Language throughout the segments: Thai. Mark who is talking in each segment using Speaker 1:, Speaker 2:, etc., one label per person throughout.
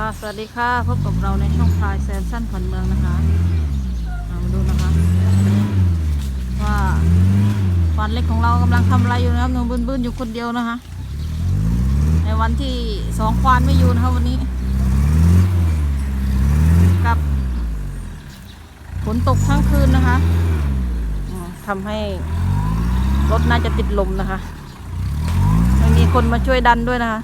Speaker 1: ค่ะ สวัสดีค่ะ พบกับเราในช่องพลายแซมสั้นขวัญเมืองนะคะมาดูนะคะ ว่าฟันเล็กของเรากำลังทำอะไรอยู่นะครับหนูบึนบึนๆอยู่คนเดียวนะคะ ในวันที่สองควานไม่อยู่นะคะวันนี้ กับฝนตกทั้งคืนนะคะอืมทำให้รถน่าจะติดลมนะคะ ไม่มีคนมาช่วยดันด้วยนะคะ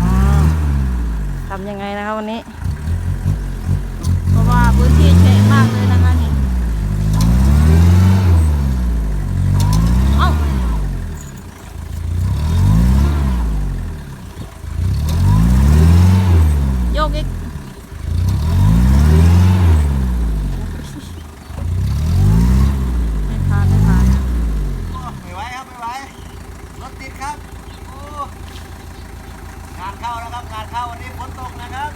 Speaker 1: อ่า ทำยังไงนะคะวันนี้ เพราะว่าพื้นที่แฉะมากเลยนะคะนี่ เอ้าโยกอีกไม่ผ่านไม่ผ่าน
Speaker 2: ไม่ไหวครับไม่ไหวรถติดครับโอ้งานเข้าแล้วครับงานเข้าวันนี้ฝนตกนะครับ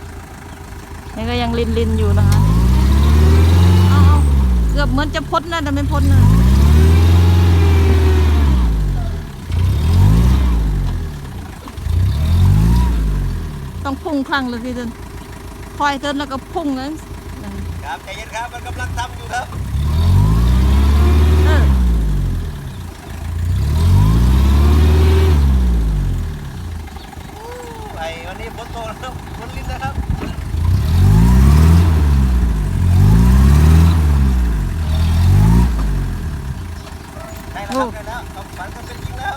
Speaker 1: นี่ก็ยังลินลินอยู่นะคะเอาเกือบเหมือนจะพ้นนะแต่ไม่พ้นนะต้องพุ่งคลั่งเลยพี่เดินคอยเดินแล้วก็พุ่งนะ
Speaker 2: ครับใจเย็นครับมันกำลังทำอยู่ครับ
Speaker 1: เออ
Speaker 2: โอ้ไอวันนี้ฝนตกนะครับฝนลิ้นนะครับได้แล้วครับได้แล้วความฝันก็เป็นจริงแล้ว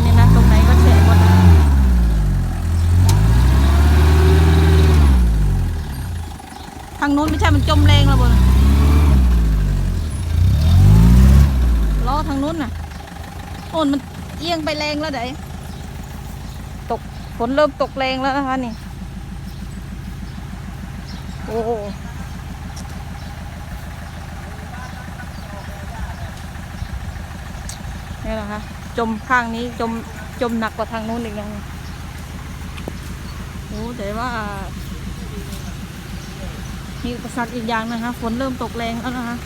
Speaker 2: า
Speaker 1: นี่นะ ตรงไหนก็แฉะหมดทางนู้นไม่ใช่มันจมแรงแล้วบนล้อทางนู้นน่ะโน่นมันเอียงไปแรงแล้วเด๋ยวตกฝนเริ่มตกแรงแล้วนะคะนี่ โอ้โหนี่แหละคะ จมข้างนี้จมจมหนักกว่าทางนู้นอีกนะโอ้แต่ว่า มีอุปสรรคอีกอย่างนะคะ ฝนเริ่มตกแรงแล้วนะคะ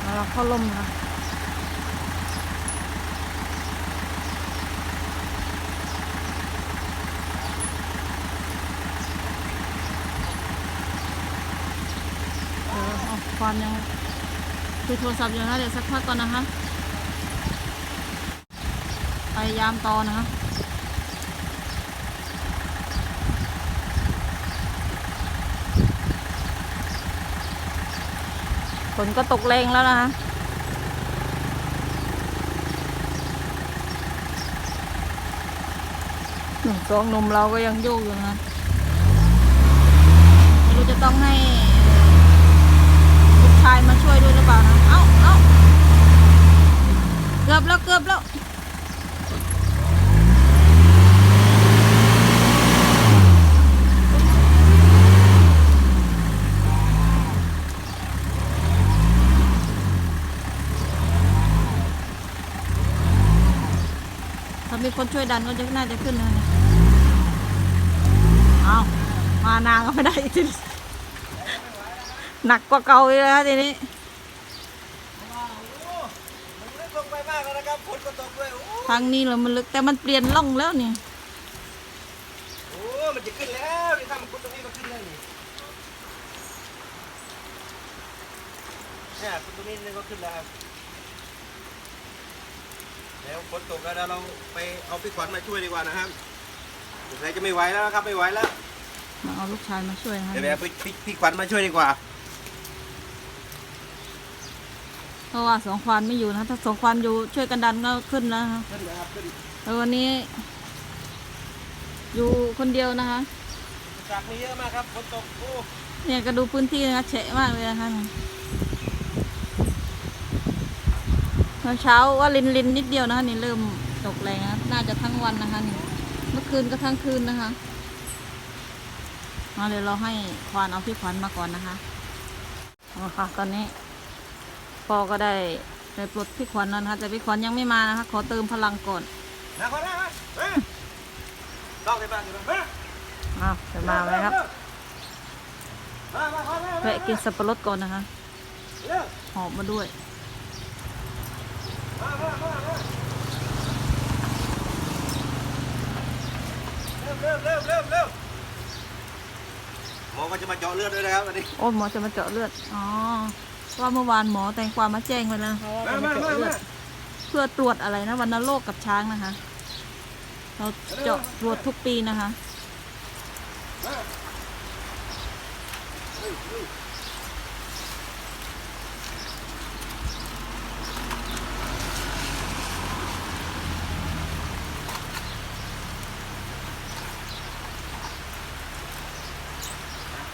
Speaker 1: เอาเราเข้าร่มนะคะเออเอา ความยังคุยโทรศัพท์อยู่นะเดี๋ยวสักพักก่อนนะคะพยายามต่อนะคะฝนก็ตกแรงแล้วนะคะหนุ่มสองหนุ่มเราก็ยังโยกอยู่นะไม่รู้จะต้องให้ายมาช่วยด้วยหรือเปล่านะ เอ้าเอ้าเกือบแล้วเกือบแล้วถ้ามีคนช่วยดันก็จะน่าจะขึ้นนะเนี่ย เอามานางก็ไม่ได้อีกที หนักกว่าเก่าอีกแล้วทีนี้
Speaker 2: มันลึกลงไปมากแล้วนะครับฝนก็ตกด้วยโอ้
Speaker 1: ทางนี้เรามันลึกแต่มันเปลี่ยนล่องแล้วนี่
Speaker 2: โหมันจะขึ้นแล้วนี่ถ้ามันขุดตรงนี้ก็ขึ้นแล้วนี่เนี่ยขุดตรงนี้นี่ก็ขึ้นแล้วครับแล้วฝนตกแล้วเดี๋ยวเราไปเอาพี่ขวัญมาช่วยดีกว่านะครับสงสัยจะไม่ไหวแล้วนะครับไม่ไหวแล้ว
Speaker 1: มาเอาลูกชายมาช่วยนะคะ
Speaker 2: เดี๋ยวไปเอาพี่พี่พี่ขวัญมาช่วยดีกว่า
Speaker 1: เพราะว่าสองควานไม่อยู่นะ ถ้าสองควานอยู่ช่วยกันดันก็ขึ้นแล้วนะคะ
Speaker 2: ขึ้นเลยครับขึ้น
Speaker 1: แต่วันนี้ อยู่คนเดียวนะคะ
Speaker 2: จากนี้เยอะมากครับฝนตกโอ้
Speaker 1: เนี่ยก็ดูพื้นที่นะคะแฉะมากเลยนะคะเมื่อเช้าว่าลินลินนิดเดียวนะคะนี่เริ่มตกแรงนะน่าจะทั้งวันนะคะนี่เมื่อคืนก็ทั้งคืนนะคะมาเดี๋ยวเราให้ควานเอาพี่ขวัญมาก่อนนะคะเอาค่ะตอนนี้ พ่อก็ได้แต่ปลดพี่ขวัญแล้วนะคะแต่พี่ขวัญยังไม่มานะคะ ขอเติมพลังก่อน
Speaker 2: นะคนนะมามาต้องไปบ้านอยู่บ้าน
Speaker 1: อ้าวจะมาไหมครับ
Speaker 2: มามามามา
Speaker 1: แวะกินสับปะรดก่อนนะคะ
Speaker 2: เร็ว
Speaker 1: หอบมาด้วย
Speaker 2: มามามามาเร็วเร็วเร็วเร็วเร็วหมอก็จะมาเจาะเลือดด้วยนะครับวันนี้
Speaker 1: โอ้หมอจะมาเจาะเลือดอ๋อ ว่าเมื่อวานหมอแตงกวามาแจ้งไว้แล้วนะคะว่าจะมาเจาะเลือดเพื่อตรวจอะไรนะวัณโรคกับช้างนะคะ เราเจาะตรวจทุกปีนะคะ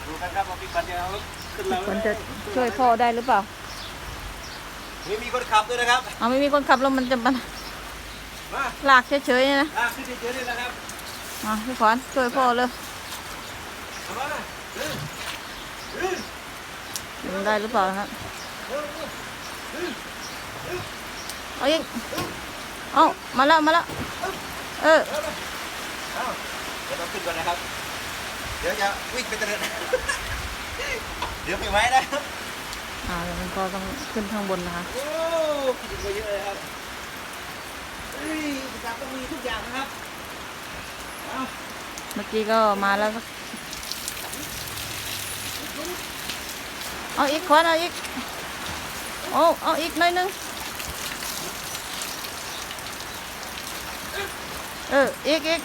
Speaker 2: ดูกันครับว่าพี่ปันจะเอา ขึ้นเรา
Speaker 1: มันจะช่วยพ่อได้หรือเปล่า
Speaker 2: มีมีคนขับด้วยนะครับ
Speaker 1: เอาไม่มีคนขับแล้วมันจะมัน
Speaker 2: มา
Speaker 1: ลากเฉยๆนะ
Speaker 2: อะขึ้นเฉยๆนี่แหละครับ
Speaker 1: มาพี่ขวัญช่วยพ่อเลย
Speaker 2: เอามาเร็วเร็ว
Speaker 1: ทำได้หรือเปล่าครับ
Speaker 2: เร็วเร็ว
Speaker 1: เอาอีกเอามาแล้วมาแล้วเออ
Speaker 2: เอาเดี๋ยวเราขึ้นก่อนนะครับ เดี๋ยวจะวิ่งไปเตลิด เดี๋ยวไม่ไหวนะครับ
Speaker 1: อ่าเดี๋ยวมันก็ต้องขึ้นข้างบนนะคะ
Speaker 2: โอ้กินไปเยอะเลยครับเฮ้ยประจับต้องมีทุกอย่างนะครับเอา
Speaker 1: เมื่อกี้ก็มาแล้วสักเอาอีกขวัญเอาอีกเอาเอาอีกหน่อยหนึงเอออีกอีก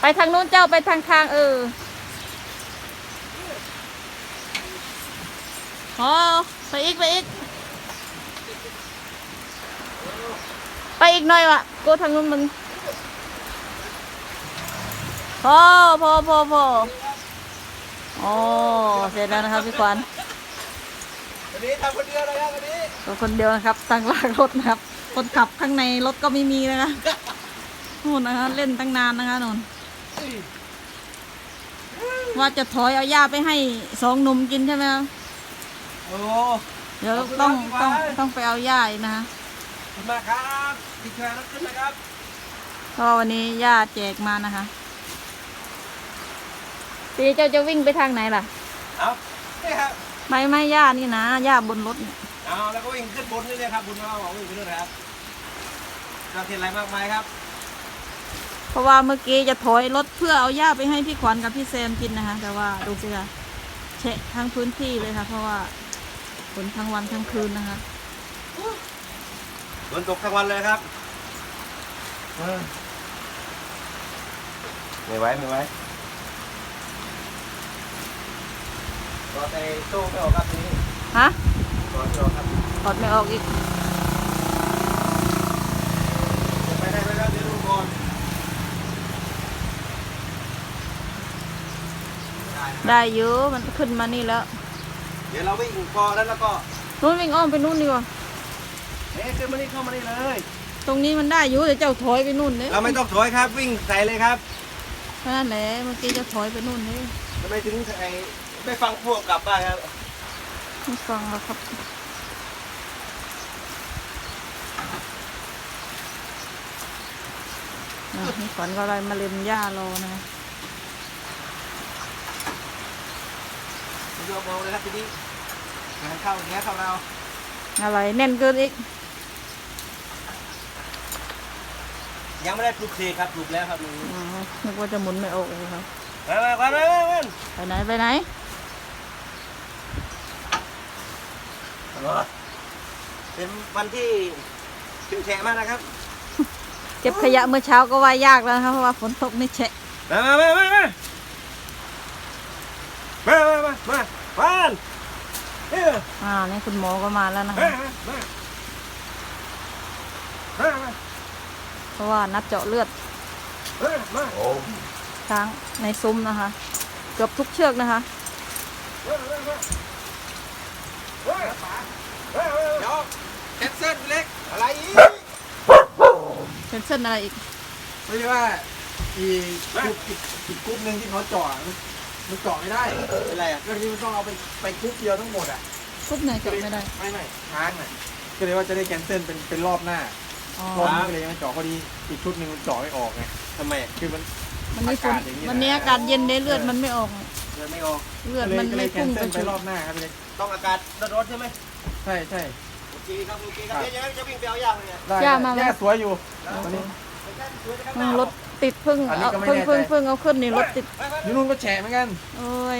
Speaker 1: ไปทางนู้นเจ้าไปทางทางเออ อ๋อไปอีกไปอีก ไปอีกหน่อยวะโกทางนู้นมันพอพอพอพอโอ้เสร็จแล้วนะครับพี่ขวัญ
Speaker 2: วันนี้ทำคนเดียวนะครับวันนี้
Speaker 1: ตัวคนเดียวนะครับตั้งลากรถนะครับ คนขับข้างในรถก็ไม่มีนะคะนู่นนะคะเล่นตั้งนานนะคะนนว่าจะถอยเอาหญ้าไปให้สองหนุ่มกินใช่ไหมครับ
Speaker 2: โอ้
Speaker 1: เดี๋ยวต้องต้องต้องไปเอาหญ้าอีกนะคะ
Speaker 2: ขอบคุณมากครับที่ช่วยรถขึ้นนะครับ
Speaker 1: เพราะวันนี้หญ้าแจกมานะคะตีเจ้าจะวิ่งไปทางไหนล่ะ
Speaker 2: เอานี่ครับ
Speaker 1: ไม่ไม่หญ้านี่นะหญ้าบนรถเนี่ย
Speaker 2: เอาแล้วก็วิ่งขึ้นบนนี่เลยครับบุญมาบอกวิ่งไปนู่นนะครับเราเห็นอะไรมากมายครับ
Speaker 1: เพราะว่าเมื่อกี้จะถอยรถเพื่อเอาหญ้าไปให้พี่ขวัญกับพี่แซมกินนะคะ แต่ว่าดูสิคะเชะทั้งพื้นที่เลยค่ะ เพราะว่า ฝนทั้งวันทั้งคืนนะคะ
Speaker 2: ฝนตกทั้งวันเลยครับไม่ไหวไม่ไหวรอแต่โซ่ไม่ออกครับทีนี้
Speaker 1: ฮะ
Speaker 2: รอไม่ออกครับ
Speaker 1: ถอดไม่ออกอีก
Speaker 2: จะไปได้ไหมครับเดี๋ยวดูก่อนได้นะ
Speaker 1: ได้เยอะมันขึ้นมานี่แล้ว
Speaker 2: เดี๋ยวเราวิ่งพอแล้วแล้วก็
Speaker 1: นู้นวิ่งอ้อมไปนู่นดีกว่า
Speaker 2: เอ๊ะขึ้นมานี่เข้ามานี่เลย
Speaker 1: ตรงนี้มันได้อยู่แต่เจ้าถอยไปนู่นเนี่ย
Speaker 2: เราไม่ต้องถอยครับ วิ่งใส่เลยครับ
Speaker 1: นั่นแหละเมื่อกี้จะถอยไปนู่นเลย
Speaker 2: ทำไมถึงไอ้ไม่ฟังพวกกลับบ้านครับ
Speaker 1: ไม่ฟังแล้วครับอะพี่ขวัญก็เลยมาเล็มหญ้ารอนะ คะ
Speaker 2: คุณโยมมองเลยครับทีนี้งานเข้าอย่างเงี้ยเข้าเรา
Speaker 1: อะไรแน่นเกินอีก
Speaker 2: ยังไม่ได้ปลุกเสกครับปลุกแล้วครับนี่
Speaker 1: อ๋อนึกว่าจะหมุนไม่ออกเลยครับ
Speaker 2: มามามามามา
Speaker 1: ไปไหนไปไหน
Speaker 2: มาเป็นวันที่ชิวแฉะมากนะครับ
Speaker 1: เก็บขยะเมื่อเช้าก็ว่ายากแล้วนะครับเพราะว่าฝนตกนี่แฉะ
Speaker 2: มามามามามามามามา มาบ้านเฮ้ย
Speaker 1: อ่านี่คุณหมอก็มาแล้วนะ
Speaker 2: มา
Speaker 1: คะ
Speaker 2: มามามา
Speaker 1: เพราะว่านัดเจาะเลือด
Speaker 2: มามาโอ้
Speaker 1: ช้างในซุ้มนะคะ เกือบทุกเชือกนะคะ
Speaker 2: มามามามามาเดี๋ยวแคนเซิลเล็ก อะไรอีก
Speaker 1: เป็นเส้นอะไรอีก
Speaker 3: ไม่ใช่ว่าอีกรุ๊ปอีกอีกกรุ๊ปหนึ่งที่เขาเจาะ มันมันเจาะไม่ได้
Speaker 2: เป็นไรอะ
Speaker 3: ก็คือมันต้องเอาไปไปกรุ๊ปเดียวทั้งหมดอะ
Speaker 1: กปุ๊บเนี่ยเจาะไม่ได้
Speaker 3: ไม่ไม่ค้างน่ะก็เลยว่าจะได้แคนเซิลเป็นเป็นรอบหน้า
Speaker 1: อ๋อ
Speaker 3: รอบนี้ก็เลยยังไม่เจาะพอดีอีกชุดหนึ่งมันเจาะไม่ออกไง
Speaker 2: ทำไม
Speaker 3: คือมัน
Speaker 1: มันนี่ฝน
Speaker 3: อากาศอย่างนี้นะ
Speaker 1: วันนี้อากาศเย็นได้เลือดมันไม่ออก
Speaker 2: เดินไม่ออก
Speaker 1: เลือด
Speaker 3: ก็เลย
Speaker 1: มัน
Speaker 3: ก็เล
Speaker 1: ไม่
Speaker 3: ยแค
Speaker 1: พุ่
Speaker 3: น
Speaker 1: ง
Speaker 3: เซิ
Speaker 1: ก
Speaker 3: ล
Speaker 1: ระ
Speaker 3: ไป
Speaker 1: ชุ
Speaker 3: รอบหน้าครับพี่เล็ก
Speaker 2: ต้องอากาศร้อนๆใช่ไหม
Speaker 3: ใช่ใช่
Speaker 2: โอเคครับโอเคครับเดี๋ยวยังไงจะวิ่งไปเอาย่างเลยเนี่ย
Speaker 3: ได้
Speaker 1: ย่ามา
Speaker 3: ย่าสวยอยู่วันนี้
Speaker 1: อืมรถติดพึ่ง
Speaker 3: อันนี้
Speaker 1: เอา
Speaker 3: ก็ไม่
Speaker 1: พึ่ง
Speaker 3: แน่ใจ
Speaker 1: พึ่งพึ่งเอาขึ้นนี่รถติด
Speaker 3: อยู่นู่นก็แฉะเหมือนกัน
Speaker 1: โอ้ย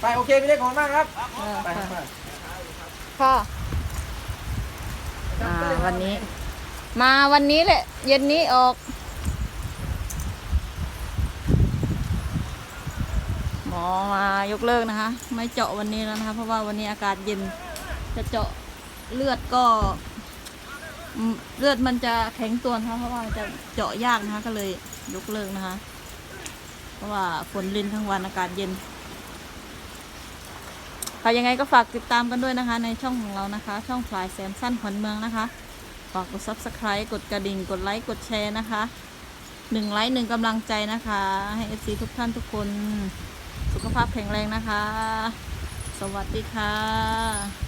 Speaker 3: ไปโอเคพี่เล็กขอบคุณมากครับ
Speaker 1: เออ
Speaker 3: ไปค
Speaker 1: ค่ะ
Speaker 3: รับ
Speaker 1: ค่ะอ่าวันนี้ มาวันนี้แหละ เย็นนี้ออก หมอมายกเลิกนะคะ ไม่เจาะวันนี้แล้วนะคะ เพราะว่าวันนี้อากาศเย็นจะเจาะเลือดก็อืม เลือดมันจะแข็งตัวนะคะเพราะว่ามันจะเจาะยากนะคะ ก็เลยยกเลิกนะคะ เพราะว่าฝนลินทั้งวันอากาศเย็นค่ะยังไงก็ฝากติดตามกันด้วยนะคะ ในช่องของเรานะคะ ช่องพลายแซมสั้นขวัญเมืองนะคะ ฝากกด subscribe กดกระดิ่ง กดไลค์ กดแชร์นะคะหนึ่งไลค์หนึ่งกำลังใจนะคะ ให้ FC ทุกท่านทุกคน สุขภาพแข็งแรงนะคะ สวัสดีค่ะ